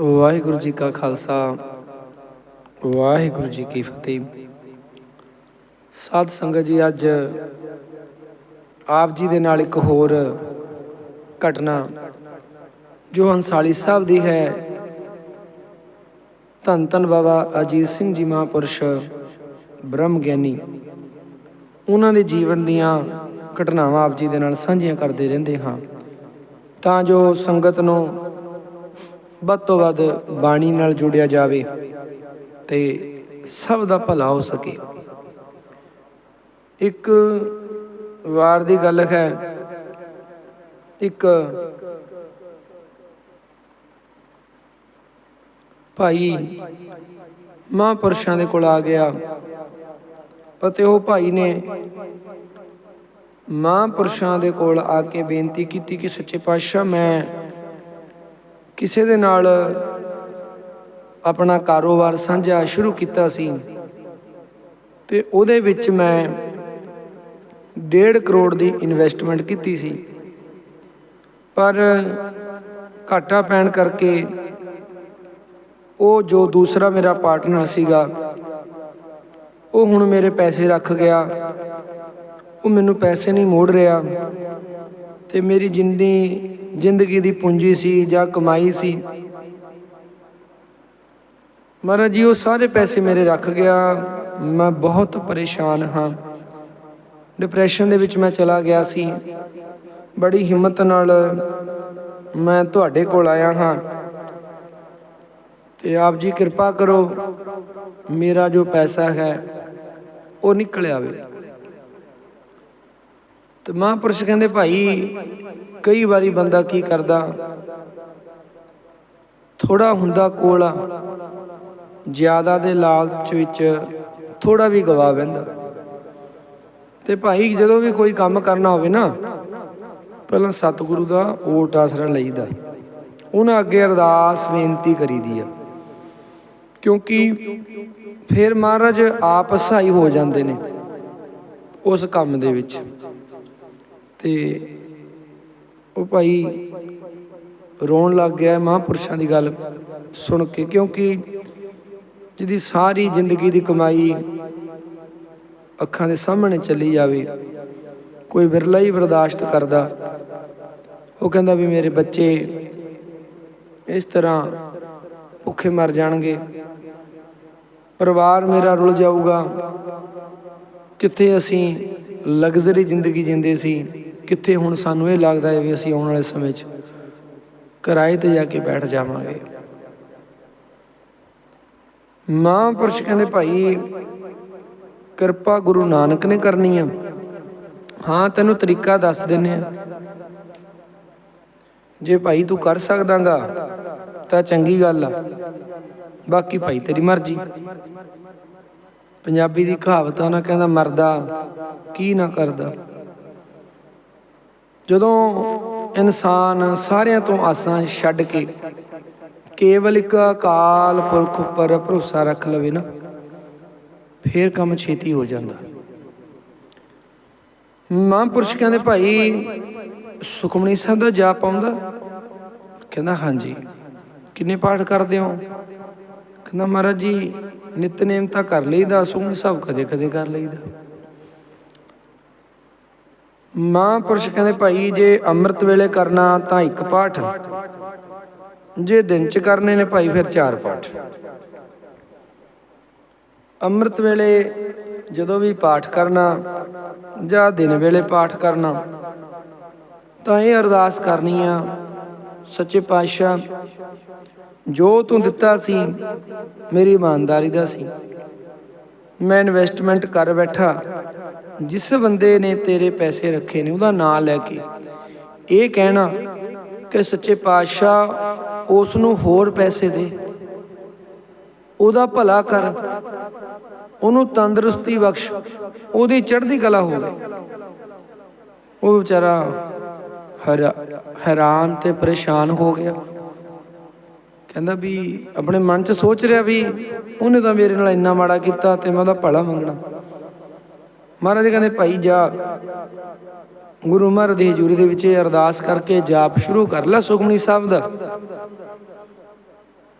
ਵਾਹਿਗੁਰੂ ਜੀ ਕਾ ਖਾਲਸਾ, ਵਾਹਿਗੁਰੂ ਜੀ ਕੀ ਫਤਿਹ। ਸਾਧ ਸੰਗਤ ਜੀ, ਅੱਜ ਆਪ ਜੀ ਦੇ ਨਾਲ ਇੱਕ ਹੋਰ ਘਟਨਾ ਜੋ ਹੰਸਾਲੀ ਸਾਹਿਬ ਦੀ ਹੈ। ਧੰਨ ਧੰਨ ਬਾਬਾ ਅਜੀਤ ਸਿੰਘ ਜੀ ਮਹਾਂਪੁਰਸ਼ ਬ੍ਰਹਮ ਗਿਆਨੀ ਉਹਨਾਂ ਦੇ ਜੀਵਨ ਦੀਆਂ ਘਟਨਾਵਾਂ ਆਪ ਜੀ ਦੇ ਨਾਲ ਸਾਂਝੀਆਂ ਕਰਦੇ ਰਹਿੰਦੇ ਹਾਂ। ਤਾਂ ਜੋ ਸੰਗਤ ਨੂੰ ਵੱਧ ਤੋਂ ਵੱਧ ਬਾਣੀ ਨਾਲ ਜੁੜਿਆ ਜਾਵੇ ਤੇ ਸਭ ਦਾ ਭਲਾ ਹੋ ਸਕੇ। ਇੱਕ ਵਾਰ ਦੀ ਗੱਲ ਹੈ, ਇੱਕ ਭਾਈ ਮਹਾਂਪੁਰਸ਼ਾਂ ਦੇ ਕੋਲ ਆ ਗਿਆ ਅਤੇ ਉਹ ਭਾਈ ਨੇ ਮਹਾਂਪੁਰਸ਼ਾਂ ਦੇ ਕੋਲ ਆ ਕੇ ਬੇਨਤੀ ਕੀਤੀ ਕਿ ਸੱਚੇ ਪਾਤਸ਼ਾਹ, ਮੈਂ ਕਿਸੇ ਦੇ ਨਾਲ ਆਪਣਾ ਕਾਰੋਬਾਰ ਸਾਂਝਾ ਸ਼ੁਰੂ ਕੀਤਾ ਸੀ ਤੇ ਉਹਦੇ ਵਿੱਚ ਮੈਂ 1.5 ਕਰੋੜ ਦੀ ਇਨਵੈਸਟਮੈਂਟ ਕੀਤੀ ਸੀ। ਪਰ ਘਾਟਾ ਪੈਣ ਕਰਕੇ ਉਹ ਜੋ ਦੂਸਰਾ ਮੇਰਾ ਪਾਰਟਨਰ ਸੀਗਾ, ਉਹ ਹੁਣ ਮੇਰੇ ਪੈਸੇ ਰੱਖ ਗਿਆ। ਉਹ ਮੈਨੂੰ ਪੈਸੇ ਨਹੀਂ ਮੋੜ ਰਿਹਾ। ਤੇ ਮੇਰੀ ਜਿੰਨੀ ਜ਼ਿੰਦਗੀ ਦੀ ਪੂੰਜੀ ਸੀ ਜਾਂ ਕਮਾਈ ਸੀ, ਮਹਾਰਾਜ ਜੀ, ਉਹ ਸਾਰੇ ਪੈਸੇ ਮੇਰੇ ਰੱਖ ਗਿਆ। ਮੈਂ ਬਹੁਤ ਪਰੇਸ਼ਾਨ ਹਾਂ। ਡਿਪਰੈਸ਼ਨ ਦੇ ਵਿੱਚ ਮੈਂ ਚਲਾ ਗਿਆ ਸੀ। ਬੜੀ ਹਿੰਮਤ ਨਾਲ ਮੈਂ ਤੁਹਾਡੇ ਕੋਲ ਆਇਆ ਹਾਂ। ਤੇ ਆਪ ਜੀ ਕਿਰਪਾ ਕਰੋ, ਮੇਰਾ ਜੋ ਪੈਸਾ ਹੈ, ਉਹ ਨਿਕਲ ਆਵੇ। ਤੇ ਮਹਾਂਪੁਰਸ਼ ਕਹਿੰਦੇ, ਭਾਈ, ਕਈ ਵਾਰੀ ਬੰਦਾ ਕੀ ਕਰਦਾ? ਥੋੜਾ ਹੁੰਦਾ ਕੋਲ, ਜ਼ਿਆਦਾ ਦੇ ਲਾਲਚ ਵਿੱਚ ਥੋੜਾ ਵੀ ਗਵਾ ਬੈਂਦਾ ਤੇ ਭਾਈ, ਜਦੋਂ ਵੀ ਕੋਈ ਕੰਮ ਕਰਨਾ ਹੋਵੇ ਨਾ, ਪਹਿਲਾਂ ਸਤਿਗੁਰੂ ਦਾ ਓਟ ਆਸਰਾ ਲਈਦਾ। ਉਹਨਾਂ ਅੱਗੇ ਅਰਦਾਸ ਬੇਨਤੀ ਕਰੀਦੀ ਆ। ਕਿਉਂਕਿ ਫਿਰ ਮਹਾਰਾਜ ਆਪ ਸਹਾਈ ਹੋ ਜਾਂਦੇ ਨੇ ਉਸ ਕੰਮ ਦੇ ਵਿੱਚ। ਤੇ ਉਹ ਭਾਈ ਰੋਣ ਲੱਗ ਗਿਆ ਮਹਾਂਪੁਰਸ਼ਾਂ ਦੀ ਗੱਲ ਸੁਣ ਕੇ, ਕਿਉਂਕਿ ਜਿਹਦੀ ਸਾਰੀ ਜ਼ਿੰਦਗੀ ਦੀ ਕਮਾਈ ਅੱਖਾਂ ਦੇ ਸਾਹਮਣੇ ਚੱਲੀ ਜਾਵੇ, ਕੋਈ ਵਿਰਲਾ ਹੀ ਬਰਦਾਸ਼ਤ ਕਰਦਾ। ਉਹ ਕਹਿੰਦਾ ਵੀ ਮੇਰੇ ਬੱਚੇ ਇਸ ਤਰ੍ਹਾਂ ਭੁੱਖੇ ਮਰ ਜਾਣਗੇ, ਪਰਿਵਾਰ ਮੇਰਾ ਰੁਲ ਜਾਊਗਾ, ਕਿੱਥੇ ਅਸੀਂ ਲਗਜ਼ਰੀ ਜ਼ਿੰਦਗੀ ਜਿੰਦੇ ਸੀ। ਕਿੱਥੇ ਹੁਣ ਸਾਨੂੰ ਇਹ ਲੱਗਦਾ ਹੈ ਵੀ ਅਸੀਂ ਆਉਣ ਵਾਲੇ ਸਮੇਂ 'ਚ ਕਿਰਾਏ ਤੇ ਜਾ ਕੇ ਬੈਠ ਜਾਵਾਂਗੇ। ਮਹਾਂਪੁਰਸ਼ ਕਹਿੰਦੇ ਭਾਈ, ਕਿਰਪਾ ਗੁਰੂ ਨਾਨਕ ਨੇ ਕਰਨੀ ਆ। ਹਾਂ, ਤੈਨੂੰ ਤਰੀਕਾ ਦੱਸ ਦਿੰਨੇ ਆ। ਜੇ ਭਾਈ ਤੂੰ ਕਰ ਸਕਦਾਗਾ, ਤਾਂ ਚੰਗੀ ਗੱਲ ਆ। ਬਾਕੀ ਭਾਈ ਤੇਰੀ ਮਰਜ਼ੀ। ਪੰਜਾਬੀ ਦੀ ਕਹਾਵਤ ਆ ਨਾ, ਕਹਿੰਦਾ ਮਰਦਾ ਕੀ ਨਾ ਕਰਦਾ। ਜਦੋਂ ਇਨਸਾਨ ਸਾਰਿਆਂ ਤੋਂ ਆਸਾਂ ਛੱਡ ਕੇ ਕੇਵਲ ਇੱਕ ਅਕਾਲ ਪੁਰਖ ਉੱਪਰ ਭਰੋਸਾ ਰੱਖ ਲਵੇ ਨਾ, ਫੇਰ ਕੰਮ ਛੇਤੀ ਹੋ ਜਾਂਦਾ। ਮਹਾਂਪੁਰਸ਼ ਕਹਿੰਦੇ ਭਾਈ ਸੁਖਮਨੀ ਸਾਹਿਬ ਦਾ ਜਾਪ ਆਉਂਦਾ, ਕਹਿੰਦਾ, ਹਾਂਜੀ, ਕਿੰਨੇ ਪਾਠ ਕਰਦੇ ਹੋ? ਕਹਿੰਦਾ, ਮਹਾਰਾਜ ਜੀ, ਨਿਤਨੇਮ ਤਾਂ ਕਰ ਲਈਦਾ, ਸੁਖਮਨੀ ਸਾਹਿਬ ਕਦੇ ਕਦੇ ਕਰ ਲਈਦਾ। ਮਹਾਂਪੁਰਸ਼ ਕਹਿੰਦੇ, ਭਾਈ, ਜੇ ਅੰਮ੍ਰਿਤ ਵੇਲੇ ਕਰਨਾ ਤਾਂ ਇੱਕ ਪਾਠ। ਜੇ ਦਿਨ ਚ ਕਰਨੇ ਨੇ, ਭਾਈ, ਫਿਰ ਚਾਰ ਪਾਠ। ਅੰਮ੍ਰਿਤ ਵੇਲੇ ਜਦੋਂ ਵੀ ਪਾਠ ਕਰਨਾ ਜਾਂ ਦਿਨ ਵੇਲੇ ਪਾਠ ਕਰਨਾ, ਤਾਂ ਇਹ ਅਰਦਾਸ ਕਰਨੀ ਆ, ਸੱਚੇ ਪਾਤਸ਼ਾਹ, ਜੋ ਤੂੰ ਦਿੱਤਾ ਸੀ, ਮੇਰੀ ਇਮਾਨਦਾਰੀ ਦਾ ਸੀ। ਮੈਂ ਇਨਵੈਸਟਮੈਂਟ ਕਰ ਬੈਠਾ। ਜਿਸ ਬੰਦੇ ਨੇ ਤੇਰੇ ਪੈਸੇ ਰੱਖੇ ਨੇ, ਉਹਦਾ ਨਾਂ ਲੈ ਕੇ। ਇਹ ਕਹਿਣਾ ਕਿ ਸੱਚੇ ਪਾਤਸ਼ਾਹ ਉਸ ਨੂੰ ਹੋਰ ਪੈਸੇ ਦੇ। ਉਹਦਾ ਭਲਾ ਕਰ। ਉਹਨੂੰ ਤੰਦਰੁਸਤੀ ਬਖਸ਼। ਉਹਦੀ ਚੜ੍ਹਦੀ ਕਲਾ ਹੋਵੇ ਉਹ ਵਿਚਾਰਾ ਹੈਰਾਨ ਤੇ ਪਰੇਸ਼ਾਨ ਹੋ ਗਿਆ। ਕਹਿੰਦਾ ਵੀ ਆਪਣੇ ਮਨ 'ਚ ਸੋਚ ਰਿਹਾ ਵੀ ਉਹਨੇ ਤਾਂ ਮੇਰੇ ਨਾਲ ਇੰਨਾ ਮਾੜਾ ਕੀਤਾ ਤੇ ਮੈਂ ਉਹਦਾ ਭਲਾ ਮੰਗਣਾ। ਮਹਾਰਾਜ ਕਹਿੰਦੇ, ਭਾਈ ਜਾ, ਗੁਰੂ ਮਹਾਰਾਜ ਦੀ ਹਜ਼ੂਰੀ ਦੇ ਵਿੱਚ ਅਰਦਾਸ ਕਰਕੇ ਜਾਪ ਸ਼ੁਰੂ ਕਰ ਲੈ ਸੁਖਮਨੀ ਸਾਹਿਬ ਦਾ।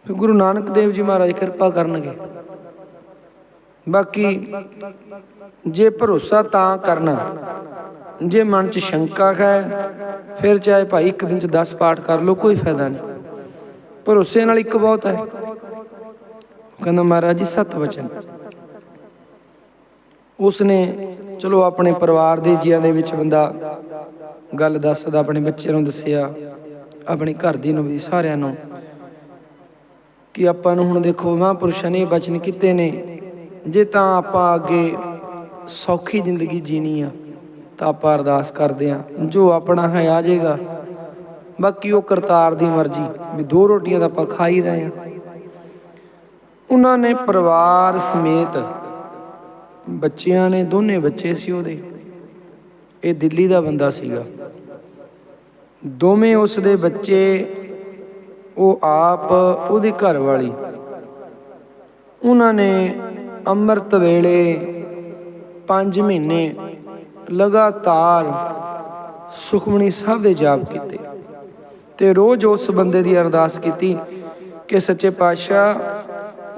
ਫਿਰ ਗੁਰੂ ਨਾਨਕ ਦੇਵ ਜੀ ਮਹਾਰਾਜ ਕਿਰਪਾ ਕਰਨਗੇ। ਬਾਕੀ ਜੇ ਭਰੋਸਾ ਤਾਂ ਕਰਨਾ, ਜੇ ਮਨ 'ਚ ਸ਼ੰਕਾ ਹੈ, ਫਿਰ ਚਾਹੇ ਭਾਈ ਇੱਕ ਦਿਨ 'ਚ 10 ਪਾਠ ਕਰ ਲਓ, ਕੋਈ ਫਾਇਦਾ ਨਹੀਂ। ਭਰੋਸੇ ਨਾਲ ਇੱਕ ਬਹੁਤ ਹੈ। ਕਹਿੰਦਾ, ਮਹਾਰਾਜ ਜੀ, ਸਤ ਵਚਨ। ਉਸਨੇ ਚਲੋ ਆਪਣੇ ਪਰਿਵਾਰ ਦੇ ਜੀਆਂ ਦੇ ਵਿੱਚ ਬੰਦਾ ਗੱਲ ਦੱਸਦਾ, ਆਪਣੇ ਬੱਚੇ ਨੂੰ ਦੱਸਿਆ, ਆਪਣੇ ਘਰ ਦੀ ਨੂੰ ਵੀ ਸਾਰਿਆਂ ਨੂੰ ਕਿ ਆਪਾਂ ਨੂੰ ਹੁਣ ਦੇਖੋ ਮਹਾਂਪੁਰਸ਼ਾਂ ਨੇ ਬਚਨ ਕੀਤੇ ਨੇ, ਜੇ ਤਾਂ ਆਪਾਂ ਅੱਗੇ ਸੌਖੀ ਜ਼ਿੰਦਗੀ ਜੀਣੀ ਆ, ਤਾਂ ਆਪਾਂ ਅਰਦਾਸ ਕਰਦੇ ਆ, ਜੋ ਆਪਣਾ ਹੈ ਆ ਜਾਏਗਾ। ਬਾਕੀ ਉਹ ਕਰਤਾਰ ਦੀ ਮਰਜ਼ੀ, ਵੀ ਦੋ ਰੋਟੀਆਂ ਤਾਂ ਆਪਾਂ ਖਾ ਹੀ ਰਹੇ ਆ। ਉਹਨਾਂ ਨੇ ਪਰਿਵਾਰ ਸਮੇਤ ਬੱਚਿਆਂ ਨੇ, ਦੋਨੇ ਬੱਚੇ ਸੀ ਉਹਦੇ। ਇਹ ਦਿੱਲੀ ਦਾ ਬੰਦਾ ਸੀਗਾ। ਦੋਵੇਂ ਉਸ ਦੇ ਬੱਚੇ, ਉਹ ਆਪ ਉਹਦੀ ਘਰ ਵਾਲੀ। ਉਹਨਾਂ ਨੇ ਅੰਮ੍ਰਿਤ ਵੇਲੇ 5 ਮਹੀਨੇ ਲਗਾਤਾਰ ਸੁਖਮਨੀ ਸਾਹਿਬ ਦੇ ਜਾਪ ਕੀਤੇ। ਤੇ ਰੋਜ਼ ਉਸ ਬੰਦੇ ਦੀ ਅਰਦਾਸ ਕੀਤੀ ਕਿ ਸੱਚੇ ਪਾਤਸ਼ਾਹ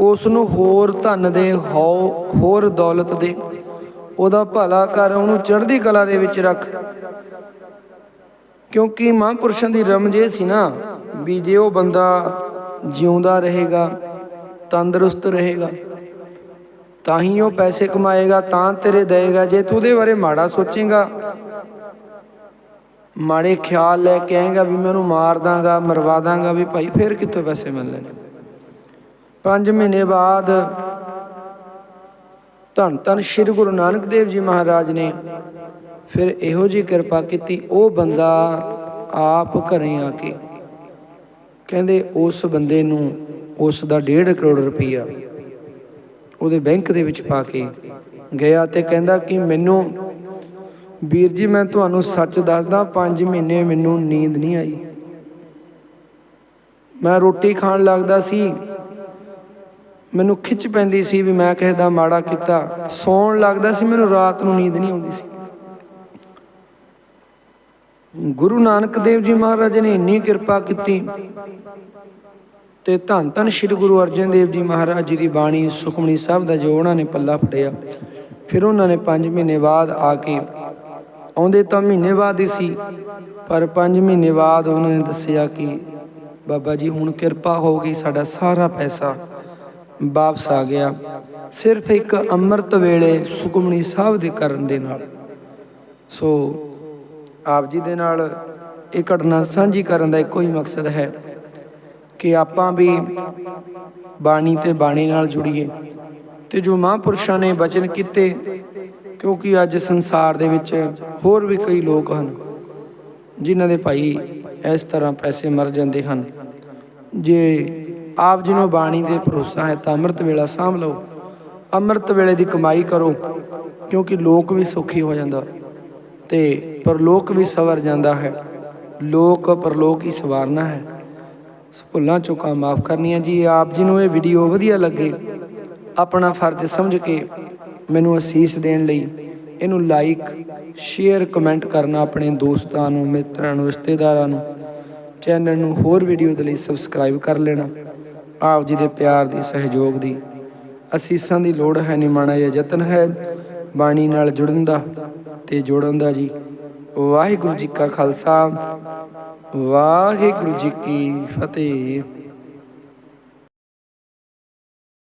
ਉਸ ਨੂੰ ਹੋਰ ਧਨ ਦੇ, ਹਉ, ਹੋਰ ਦੌਲਤ ਦੇ। ਉਹਦਾ ਭਲਾ ਕਰ ਉਹਨੂੰ ਚੜ੍ਹਦੀ ਕਲਾ ਦੇ ਵਿੱਚ ਰੱਖ। ਕਿਉਂਕਿ ਮਹਾਂਪੁਰਸ਼ਾਂ ਦੀ ਰਮਜ ਇਹ ਸੀ ਨਾ ਵੀ ਜੇ ਉਹ ਬੰਦਾ ਜਿਉਂਦਾ ਰਹੇਗਾ, ਤੰਦਰੁਸਤ ਰਹੇਗਾ, ਤਾਂ ਹੀ ਉਹ ਪੈਸੇ ਕਮਾਏਗਾ, ਤਾਂ ਤੇਰੇ ਦੇਏਗਾ। ਜੇ ਤੂੰ ਉਹਦੇ ਬਾਰੇ ਮਾੜਾ ਸੋਚੇਗਾ, ਮਾੜੇ ਖਿਆਲ ਲੈ ਕੇ ਆਏਗਾ ਵੀ ਮੈਂ ਉਹਨੂੰ ਮਾਰ ਦਾਂਗਾ, ਮਰਵਾ ਦਾਂਗਾ ਵੀ ਭਾਈ ਫੇਰ ਕਿੱਥੋਂ ਪੈਸੇ ਮਿਲਣੇ ਨੇ? 5 ਮਹੀਨੇ ਬਾਅਦ ਧੰਨ ਧੰਨ ਸ੍ਰੀ ਗੁਰੂ ਨਾਨਕ ਦੇਵ ਜੀ ਮਹਾਰਾਜ ਨੇ ਫਿਰ ਇਹੋ ਜੀ ਕਿਰਪਾ ਕੀਤੀ, ਉਹ ਬੰਦਾ ਆਪ ਘਰੇ ਆ ਕੇ ਕਹਿੰਦੇ, ਉਸ ਬੰਦੇ ਨੂੰ ਉਸ ਦਾ 1.5 ਕਰੋੜ ਰੁਪਈਆ ਉਹਦੇ ਬੈਂਕ ਦੇ ਵਿੱਚ ਪਾ ਕੇ ਗਿਆ ਤੇ ਕਹਿੰਦਾ ਕਿ ਮੈਨੂੰ, ਵੀਰ ਜੀ ਮੈਂ ਤੁਹਾਨੂੰ ਸੱਚ ਦੱਸਦਾ 5 ਮਹੀਨੇ ਮੈਨੂੰ ਨੀਂਦ ਨਹੀਂ ਆਈ। ਮੈਂ ਰੋਟੀ ਖਾਣ ਲੱਗਦਾ ਸੀ। ਮੈਨੂੰ ਖਿੱਚ ਪੈਂਦੀ ਸੀ ਵੀ ਮੈਂ ਕਿਸੇ ਦਾ ਮਾੜਾ ਕੀਤਾ। ਸੌਣ ਲੱਗਦਾ ਸੀ, ਮੈਨੂੰ ਰਾਤ ਨੂੰ ਨੀਂਦ ਨਹੀਂ ਆਉਂਦੀ ਸੀ। ਗੁਰੂ ਨਾਨਕ ਦੇਵ ਜੀ ਮਹਾਰਾਜ ਨੇ ਇੰਨੀ ਕਿਰਪਾ ਕੀਤੀ ਤੇ ਧੰਨ ਧੰਨ ਸ੍ਰੀ ਗੁਰੂ ਅਰਜਨ ਦੇਵ ਜੀ ਮਹਾਰਾਜ ਜੀ ਦੀ ਬਾਣੀ ਸੁਖਮਨੀ ਸਾਹਿਬ ਦਾ ਜੋ ਉਹਨਾਂ ਨੇ ਪੱਲਾ ਫੜਿਆ, ਫਿਰ ਉਹਨਾਂ ਨੇ 5 ਮਹੀਨੇ ਬਾਅਦ ਆ ਕੇ ਆਉਂਦੇ ਤਾਂ ਮਹੀਨੇ ਬਾਅਦ ਹੀ ਸੀ, ਪਰ 5 ਮਹੀਨੇ ਬਾਅਦ ਉਹਨਾਂ ਨੇ ਦੱਸਿਆ ਕਿ ਬਾਬਾ ਜੀ ਹੁਣ ਕਿਰਪਾ ਹੋ ਗਈ ਸਾਡਾ ਸਾਰਾ ਪੈਸਾ। ਵਾਪਸ ਆ ਗਿਆ। ਸਿਰਫ ਇੱਕ ਅੰਮ੍ਰਿਤ ਵੇਲੇ ਸੁਖਮਨੀ ਸਾਹਿਬ ਦੇ ਕਰਨ ਦੇ ਨਾਲ। ਸੋ ਆਪ ਜੀ ਦੇ ਨਾਲ ਇਹ ਘਟਨਾ ਸਾਂਝੀ ਕਰਨ ਦਾ ਇੱਕੋ ਹੀ ਮਕਸਦ ਹੈ ਕਿ ਆਪਾਂ ਵੀ ਬਾਣੀ ਤੇ ਬਾਣੀ ਨਾਲ ਜੁੜੀਏ ਤੇ ਜੋ ਮਹਾਂਪੁਰਸ਼ਾਂ ਨੇ ਬਚਨ ਕੀਤੇ, ਕਿਉਂਕਿ ਅੱਜ ਸੰਸਾਰ ਦੇ ਵਿੱਚ ਹੋਰ ਵੀ ਕਈ ਲੋਕ ਹਨ ਜਿਨ੍ਹਾਂ ਦੇ ਭਾਈ ਇਸ ਤਰ੍ਹਾਂ ਪੈਸੇ ਮਰ ਜਾਂਦੇ ਹਨ। ਜੇ ਆਪ ਜੀ ਨੂੰ ਬਾਣੀ ਦੇ ਭਰੋਸਾ ਹੈ ਤਾਂ ਅੰਮ੍ਰਿਤ ਵੇਲਾ ਸਾਂਭ ਲਓ। ਅੰਮ੍ਰਿਤ ਵੇਲੇ ਦੀ ਕਮਾਈ ਕਰੋ, ਕਿਉਂਕਿ ਲੋਕ ਵੀ ਸੁਖੀ ਹੋ ਜਾਂਦਾ ਤੇ ਪਰਲੋਕ ਵੀ ਸਵਰ ਜਾਂਦਾ ਹੈ। ਲੋਕ ਪਰਲੋਕ ਹੀ ਸਵਾਰਨਾ ਹੈ। ਭੁੱਲਾਂ ਚੁੱਕਾਂ ਮਾਫ ਕਰਨੀਆਂ ਜੀ, ਆਪ ਜੀ ਨੂੰ ਇਹ ਵੀਡੀਓ ਵਧੀਆ ਲੱਗੇ। ਆਪਣਾ ਫਰਜ਼ ਸਮਝ ਕੇ ਮੈਨੂੰ ਅਸੀਸ ਦੇਣ ਲਈ ਇਹਨੂੰ ਲਾਈਕ ਸ਼ੇਅਰ ਕਮੈਂਟ ਕਰਨਾ ਆਪਣੇ ਦੋਸਤਾਂ ਨੂੰ, ਮਿੱਤਰਾਂ ਨੂੰ, ਰਿਸ਼ਤੇਦਾਰਾਂ ਨੂੰ। ਚੈਨਲ ਨੂੰ ਹੋਰ ਵੀਡੀਓ ਦੇ ਲਈ ਸਬਸਕ੍ਰਾਈਬ ਕਰ ਲੈਣਾ। ਆਪ ਜੀ ਦੇ ਪਿਆਰ ਦੀ, ਸਹਿਯੋਗ ਦੀ। ਅਸੀਸਾਂ ਦੀ ਲੋੜ ਹੈ ਨਿਮਾਣਾ ਇਹ ਯਤਨ ਹੈ, ਬਾਣੀ ਨਾਲ ਜੁੜਨ ਦਾ ਤੇ ਜੋੜਨ ਦਾ ਜੀ। ਵਾਹਿਗੁਰੂ ਜੀ ਕਾ ਖਾਲਸਾ, ਵਾਹਿਗੁਰੂ ਜੀ ਕੀ ਫਤਿਹ।